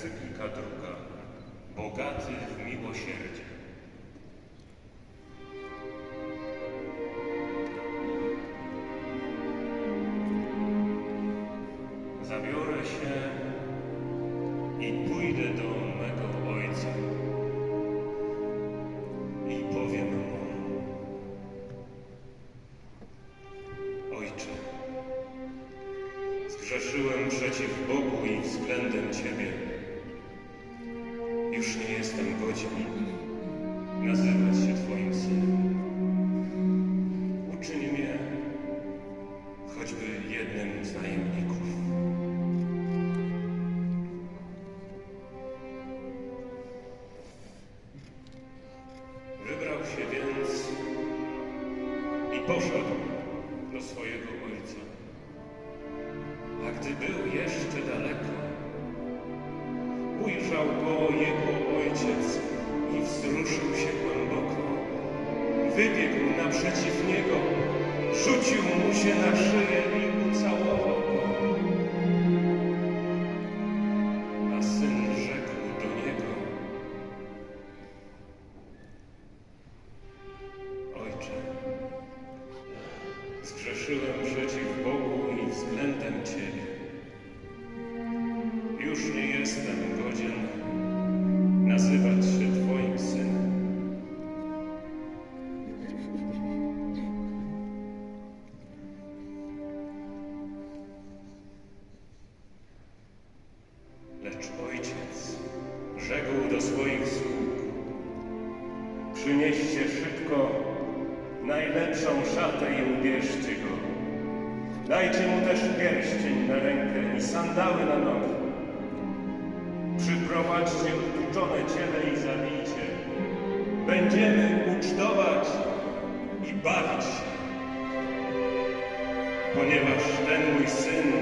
Encyklika druga. Bogaty w miłosierdzie. Zabiorę się i pójdę do mego ojca i powiem mu. Ojcze, zgrzeszyłem przeciw Bogu i względem Ciebie. Godzien nazywać się Twoim synem. Uczyń mnie choćby jednym z najemników. Wybrał się więc i poszedł do swojego ojca. A gdy był jeszcze daleko, ujrzał go jego ojciec Wybiegł naprzeciw niego, rzucił mu się na szyję i ucałował go. A syn rzekł do niego, Ojcze, zgrzeszyłem przeciw Bogu i względem Ciebie. Już nie jestem godzien nazywać swoich sług: Przynieście szybko najlepszą szatę i ubierzcie go. Dajcie mu też pierścień na rękę i sandały na nogi. Przyprowadźcie utuczone ciele i zabijcie. Będziemy ucztować i bawić się. Ponieważ ten mój syn